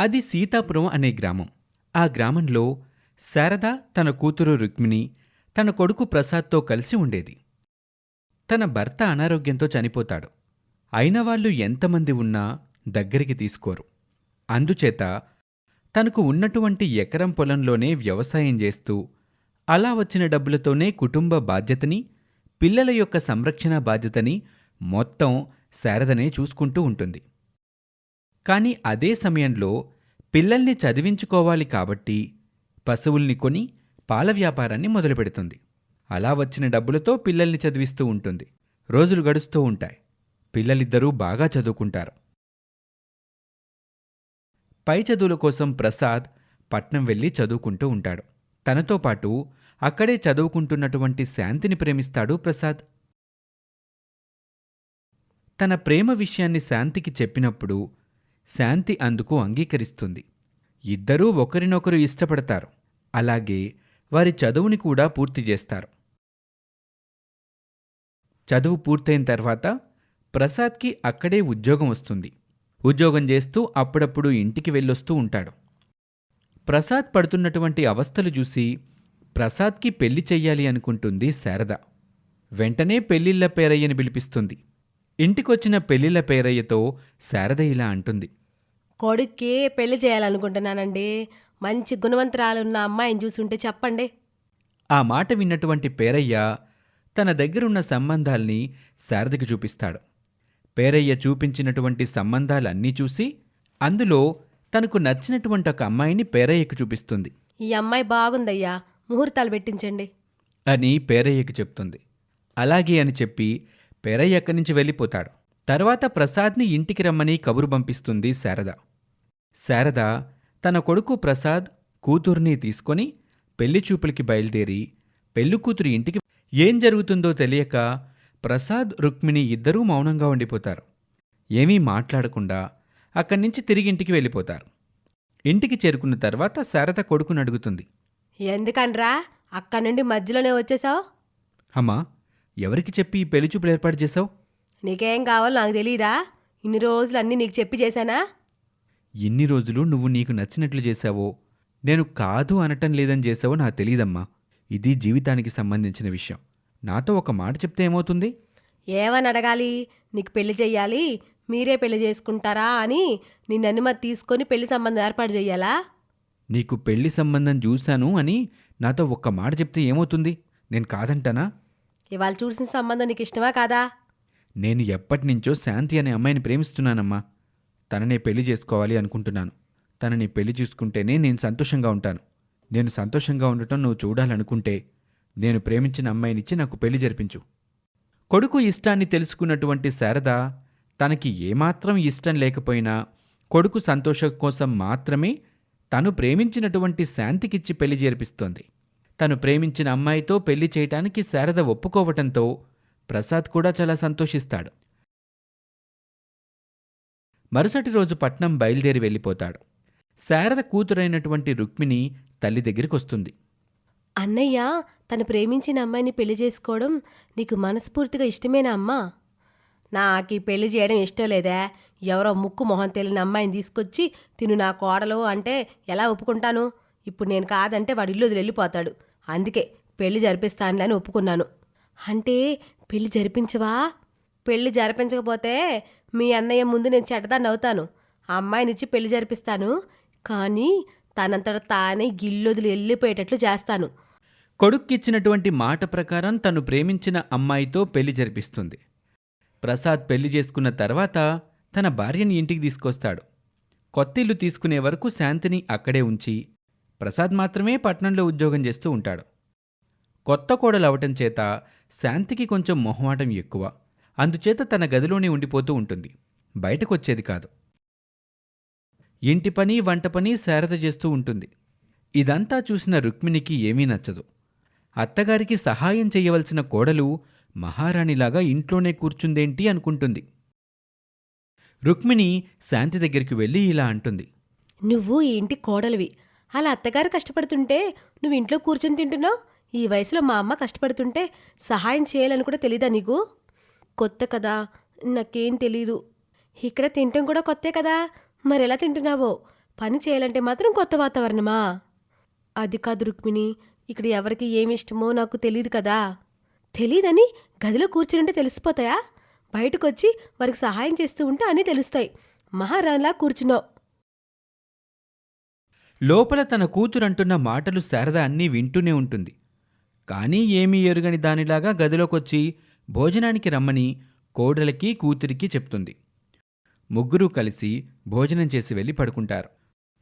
అది సీతాపురం అనే గ్రామం. ఆ గ్రామంలో శారద తన కూతురు రుక్మిణి తన కొడుకు ప్రసాద్తో కలిసి ఉండేది. తన భర్త అనారోగ్యంతో చనిపోతాడు. అయిన వాళ్ళు ఎంతమంది ఉన్నా దగ్గరికి తీసుకోరు. అందుచేత తనకు ఉన్నటువంటి ఎకరం పొలంలోనే వ్యవసాయం చేస్తూ అలా వచ్చిన డబ్బులతోనే కుటుంబ బాధ్యతని పిల్లల యొక్క సంరక్షణ బాధ్యతని మొత్తం శారదనే చూసుకుంటూ ఉంటుంది. కానీ అదే సమయంలో పిల్లల్ని చదివించుకోవాలి కాబట్టి పశువుల్ని కొని పాల వ్యాపారాన్ని మొదలుపెడుతుంది. అలా వచ్చిన డబ్బులతో పిల్లల్ని చదివిస్తూ ఉంటుంది. రోజులు గడుస్తూ ఉంటాయి. పిల్లలిద్దరూ బాగా చదువుకుంటారు. పై చదువుల కోసం ప్రసాద్ పట్నం వెళ్ళి చదువుకుంటూ ఉంటాడు. తనతో పాటు అక్కడే చదువుకుంటున్నటువంటి శాంతిని ప్రేమిస్తాడు ప్రసాద్. తన ప్రేమ విషయాన్ని శాంతికి చెప్పినప్పుడు శాంతి అందుకు అంగీకరిస్తుంది. ఇద్దరూ ఒకరినొకరు ఇష్టపడతారు. అలాగే వారి చదువుని కూడా పూర్తి చేస్తారు. చదువు పూర్తయిన తర్వాత ప్రసాద్కి అక్కడే ఉద్యోగం వస్తుంది. ఉద్యోగం చేస్తూ అప్పుడప్పుడు ఇంటికి వెళ్ళొస్తూ ఉంటాడు. ప్రసాద్ పడుతున్నటువంటి అవస్థలు చూసి ప్రసాద్కి పెళ్ళి చెయ్యాలి అనుకుంటుంది శారద. వెంటనే పెళ్ళిళ్ళ పేరయ్యని పిలిపిస్తుంది. ఇంటికొచ్చిన పెళ్ళిళ్ళ పేరయ్యతో శారద ఇలా అంటుంది. కొడుక్కి పెళ్ళి చేయాలనుకుంటున్నానండి. మంచి గుణవంతురాలున్న అమ్మాయిని చూసుంటే చెప్పండి. ఆ మాట విన్నటువంటి పేరయ్య తన దగ్గరున్న సంబంధాల్ని శారదకి చూపిస్తాడు. పేరయ్య చూపించినటువంటి సంబంధాలన్నీ చూసి అందులో తనకు నచ్చినటువంటి ఒక అమ్మాయిని పేరయ్యకు చూపిస్తుంది. ఈ అమ్మాయి బాగుందయ్యా. ముహూర్తాలు పెట్టించండి. అని పేరయ్యకి చెప్తుంది. అలాగే అని చెప్పి పేరయ్య అక్కడి నుంచి వెళ్ళిపోతాడు. తర్వాత ప్రసాద్ని ఇంటికి రమ్మని కబురు పంపిస్తుంది శారద. శారద తన కొడుకు ప్రసాద్ కూతుర్ని తీసుకొని పెళ్ళి చూపులకి బయలుదేరి పెళ్ళి కూతురు ఇంటికి ఏం జరుగుతుందో తెలియక ప్రసాద్ రుక్మిణి ఇద్దరూ మౌనంగా ఉండిపోతారు. ఏమీ మాట్లాడకుండా అక్కడి నుంచి తిరిగి ఇంటికి వెళ్ళిపోతారు. ఇంటికి చేరుకున్న తర్వాత శారద కొడుకుని అడుగుతుంది. ఎందుకనరా? అక్కడి నుండి మధ్యలోనే వచ్చేసావు? అమ్మా ఎవరికి చెప్పి ఈ పెళ్ళి చూపులు ఏర్పాటు చేశావు? నీకేం కావాలో నాకు తెలీదా? ఇన్ని రోజులు అన్నీ నీకు చెప్పి చేశానా? ఎన్ని రోజులు నువ్వు నీకు నచ్చినట్లు చేశావో? నేను కాదు అనటం లేదని చేశావో నాకు తెలియదమ్మా ఇది జీవితానికి సంబంధించిన విషయం. నాతో ఒక మాట చెప్తే ఏమవుతుంది? ఏమని అడగాలి? నీకు పెళ్ళి చెయ్యాలి? మీరే పెళ్ళి చేసుకుంటారా అని నిన్ను అనుమతి తీసుకొని పెళ్ళి సంబంధం ఏర్పాటు చెయ్యాలా? నీకు పెళ్ళి సంబంధం చూశాను అని నాతో ఒక్క మాట చెప్తే ఏమవుతుంది? నేను కాదంటానా? ఇవాళ చూసిన సంబంధం నీకు ఇష్టమా కాదా? నేను ఎప్పటినుంచో శాంతి అనే అమ్మాయిని ప్రేమిస్తున్నానమ్మా. తననే పెళ్ళి చేసుకోవాలి అనుకుంటున్నాను. తనని పెళ్ళి చూసుకుంటేనే నేను సంతోషంగా ఉంటాను. నేను సంతోషంగా ఉండటం నువ్వు చూడాలనుకుంటే నేను ప్రేమించిన అమ్మాయినిచ్చి నాకు పెళ్ళి జరిపించు. కొడుకు ఇష్టాన్ని తెలుసుకున్నటువంటి శారద తనకి ఏమాత్రం ఇష్టం లేకపోయినా కొడుకు సంతోషం కోసం మాత్రమే తను ప్రేమించినటువంటి శాంతికిచ్చి పెళ్ళి జరిపిస్తోంది. తను ప్రేమించిన అమ్మాయితో పెళ్ళి చేయటానికి శారద ఒప్పుకోవటంతో ప్రసాద్ కూడా చాలా సంతోషిస్తాడు. మరుసటి రోజు పట్నం బయలుదేరి వెళ్ళిపోతాడు. శారద కూతురైనటువంటి రుక్మిణి తల్లి దగ్గరికి వస్తుంది. అన్నయ్య తను ప్రేమించిన అమ్మాయిని పెళ్ళి చేసుకోవడం నీకు మనస్ఫూర్తిగా ఇష్టమేనా అమ్మా? నాకు ఈ పెళ్ళి చేయడం ఇష్టం లేదా. ఎవరో ముక్కు మొహం తెలియని అమ్మాయిని తీసుకొచ్చి తిను నా కోడలు అంటే ఎలా ఒప్పుకుంటాను? ఇప్పుడు నేను కాదంటే వాడు ఇల్లు వదిలి వెళ్ళిపోతాడు. అందుకే పెళ్ళి జరిపిస్తానులే అని ఒప్పుకున్నాను. అంటే పెళ్ళి జరిపించవా? పెళ్ళి జరిపించకపోతే మీ అన్నయ్య ముందు నేను చెడ్డదాన్ని అవుతాను. ఆ అమ్మాయినిచ్చి పెళ్ళి జరిపిస్తాను. కానీ తనంతట తానే గిల్లొదిలి వెళ్ళిపోయేటట్లు చేస్తాను. కొడుక్కిచ్చినటువంటి మాట ప్రకారం తను ప్రేమించిన అమ్మాయితో పెళ్ళి జరిపిస్తుంది. ప్రసాద్ పెళ్ళి చేసుకున్న తర్వాత తన భార్యని ఇంటికి తీసుకొస్తాడు. కొత్తిల్లు తీసుకునే వరకు శాంతిని అక్కడే ఉంచి ప్రసాద్ మాత్రమే పట్నంలో ఉద్యోగం చేస్తూ ఉంటాడు. కొత్త కోడలు అవటం చేత శాంతికి కొంచెం మొహమాటం ఎక్కువ. అందుచేత తన గదిలోనే ఉండిపోతూ ఉంటుంది. బయటకొచ్చేది కాదు. ఇంటి పని వంట పని శారద చేస్తూ ఉంటుంది. ఇదంతా చూసిన రుక్మిణికి ఏమీ నచ్చదు. అత్తగారికి సహాయం చేయవలసిన కోడలు మహారాణిలాగా ఇంట్లోనే కూర్చుందేంటి అనుకుంటుంది. రుక్మిణి శాంతి దగ్గరికి వెళ్ళి ఇలా అంటుంది. నువ్వు ఈ ఇంటి కోడలివి. అలా అత్తగారు కష్టపడుతుంటే నువ్వు ఇంట్లో కూర్చొని తింటున్నావు? ఈ వయసులో మా అమ్మ కష్టపడుతుంటే సహాయం చేయాలని కూడా తెలీదా నీకు? కొత్త కదా నాకేం తెలీదు. ఇక్కడ తినటం కూడా కొత్తే కదా మరి ఎలా తింటున్నావో? పని చేయాలంటే మాత్రం కొత్త వాతావరణమా? అది కాదు రుక్మిణి ఇక్కడ ఎవరికి ఏమి ఇష్టమో నాకు తెలియదు కదా. తెలీదని గదిలో కూర్చుంటే తెలిసిపోతాయా? బయటకు వచ్చి వారికి సహాయం చేస్తూ ఉంటే అన్నీ తెలుస్తాయి. మహారాణిలా కూర్చున్నావు. లోపల తన కూతురంటున్న మాటలు శారద అన్నీ వింటూనే ఉంటుంది. కానీ ఏమీ ఎరుగని దానిలాగా గదిలోకొచ్చి భోజనానికి రమ్మని కోడలికి కూతురికి చెప్తుంది. ముగ్గురూ కలిసి భోజనం చేసి వెళ్ళి పడుకుంటారు.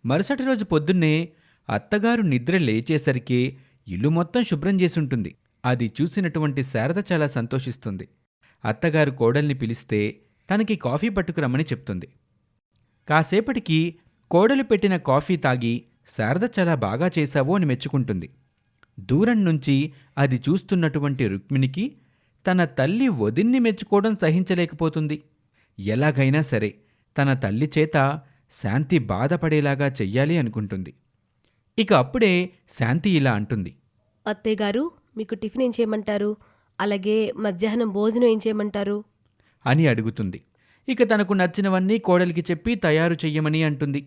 మరుసటి రోజు పొద్దున్నే అత్తగారు నిద్ర లేచేసరికే ఇల్లు మొత్తం శుభ్రం చేసుంటుంది. అది చూసినటువంటి శారద చాలా సంతోషిస్తుంది. అత్తగారు కోడల్ని పిలిస్తే తనకి కాఫీ పట్టుకురమ్మని చెప్తుంది. కాసేపటికి కోడలు పెట్టిన కాఫీ తాగి శారద చాలా బాగా చేశావు అని మెచ్చుకుంటుంది. దూరం నుంచి అది చూస్తున్నటువంటి రుక్మిణికి తన తల్లి వదిన్ని మెచ్చుకోవడం సహించలేకపోతుంది. ఎలాగైనా సరే తన తల్లి చేత శాంతి బాధపడేలాగా చెయ్యాలి అనుకుంటుంది. ఇక అప్పుడే శాంతి ఇలా అంటుంది. అత్తయ్య గారు మీకు టిఫిన్ ఏం చేయమంటారు? అలాగే మధ్యాహ్నం భోజనం ఏం చేయమంటారు? అని అడుగుతుంది. ఇక తనకు నచ్చినవన్నీ కోడలికి చెప్పి తయారు చెయ్యమని అంటుంది.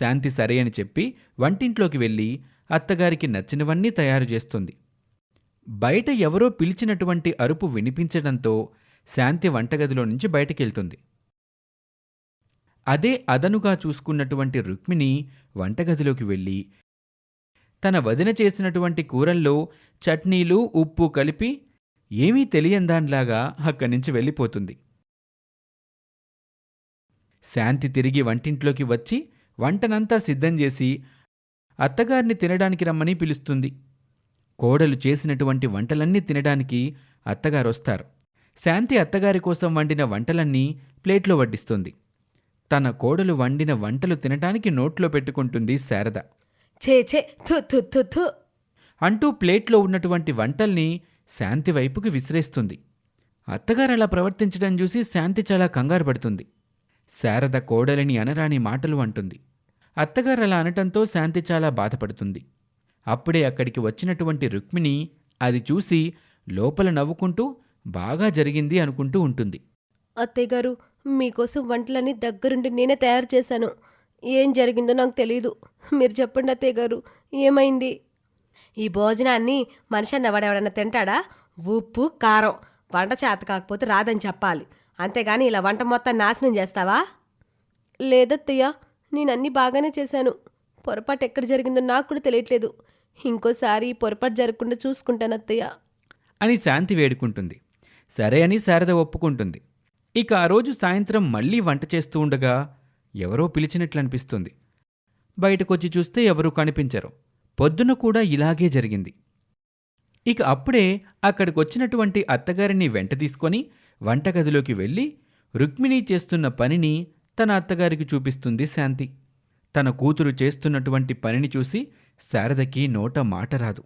శాంతి సరే అని చెప్పి వంటింట్లోకి వెళ్ళి అత్తగారికి నచ్చినవన్నీ తయారు చేస్తుంది. బయట ఎవరో పిలిచినటువంటి అరుపు వినిపించడంతో శాంతి వంటగదిలో నుంచి బయటకెళ్తుంది. అదే అదనుగా చూసుకున్నటువంటి రుక్మిణి వంటగదిలోకి వెళ్ళి తన వదిన చేసినటువంటి కూరల్లో చట్నీలు ఉప్పు కలిపి ఏమీ తెలియందాన్లాగా అక్కడి నుంచి వెళ్ళిపోతుంది. శాంతి తిరిగి వంటింట్లోకి వచ్చి వంటనంతా సిద్ధం చేసి అత్తగారిని తినడానికి రమ్మని పిలుస్తుంది. కోడలు చేసినటువంటి వంటలన్నీ తినడానికి అత్తగారు వస్తారు శాంతి అత్తగారి కోసం వండిన వంటలన్నీ ప్లేట్లో వడ్డిస్తుంది. తన కోడలు వండిన వంటలు తినటానికి నోట్లో పెట్టుకుంటుంది శారద. ఛే ఛే థు థు థు థు. అంటూ ప్లేట్లో ఉన్నటువంటి వంటల్ని శాంతి వైపుకి విసిరేస్తుంది. అత్తగారు అలా ప్రవర్తించడం చూసి శాంతి చాలా కంగారు పడుతుంది. శారద కోడలిని అనరాని మాటలు అంటుంది. అత్తగారు అలా అనటంతో శాంతి చాలా బాధపడుతుంది. అప్పుడే అక్కడికి వచ్చినటువంటి రుక్మిణి అది చూసి లోపల నవ్వుకుంటూ బాగా జరిగింది అనుకుంటూ ఉంటుంది. అత్తయ్య గారు మీకోసం వంటలన్నీ దగ్గరుండి నేనే తయారు చేశాను. ఏం జరిగిందో నాకు తెలియదు మీరు చెప్పండి అత్తయ్య గారు ఏమైంది? ఈ భోజనాన్ని మనిషి అన్నవాడెవడన్నా తింటాడా? ఉప్పు కారం. వంట చేత కాకపోతే రాదని చెప్పాలి. అంతేగాని ఇలా వంట మొత్తం నాశనం చేస్తావా? లేదత్తయ్య నేను బాగానే చేశాను. పొరపాటు ఎక్కడ జరిగిందో నాకు కూడా తెలియట్లేదు. ఇంకోసారి పొరపాటు జరగకుండా చూసుకుంటాను అత్తయ్య. అని శాంతి వేడుకుంటుంది. సరే అని శారద ఒప్పుకుంటుంది. ఇక ఆ రోజు సాయంత్రం మళ్ళీ వంట చేస్తూ ఉండగా ఎవరో పిలిచినట్లు అనిపిస్తుంది. బయటకొచ్చి చూస్తే ఎవరూ కనిపించరు. పొద్దున కూడా ఇలాగే జరిగింది. ఇక అప్పుడే అక్కడికొచ్చినటువంటి అత్తగారిని వెంట తీసుకొని వంటగదిలోకి వెళ్ళి రుక్మిణి చేస్తున్న పనిని తన అత్తగారికి చూపిస్తుంది శాంతి. తన కూతురు చేస్తున్నటువంటి పనిని చూసి శారదకి నోట మాట రాదు.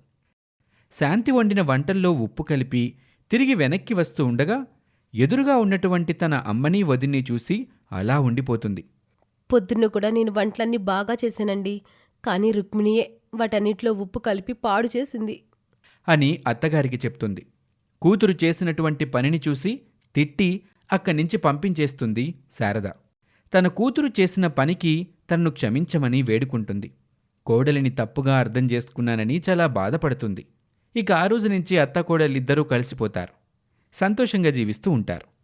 శాంతి వండిన వంటల్లో ఉప్పు కలిపి తిరిగి వెనక్కి వస్తూ ఉండగా ఎదురుగా ఉన్నటువంటి తన అమ్మని వదిన్ని చూసి అలా ఉండిపోతుంది. పొద్దున్న కూడా నేను వంటలన్నీ బాగా చేశానండి. కానీ రుక్మిణియే వాటన్నిటిలో ఉప్పు కలిపి పాడు చేసింది. అని అత్తగారికి చెప్తుంది. కూతురు చేసినటువంటి పనిని చూసి తిట్టి అక్కడి నుంచి పంపించేస్తుంది శారద. తన కూతురు చేసిన పనికి తనను క్షమించమని వేడుకుంటుంది. కోడలిని తప్పుగా అర్థం చేసుకున్నానని చాలా బాధపడుతుంది. ఇక ఆ రోజు నుంచి అత్త కోడలిద్దరూ కలిసిపోతారు. సంతోషంగా జీవిస్తూ ఉంటారు.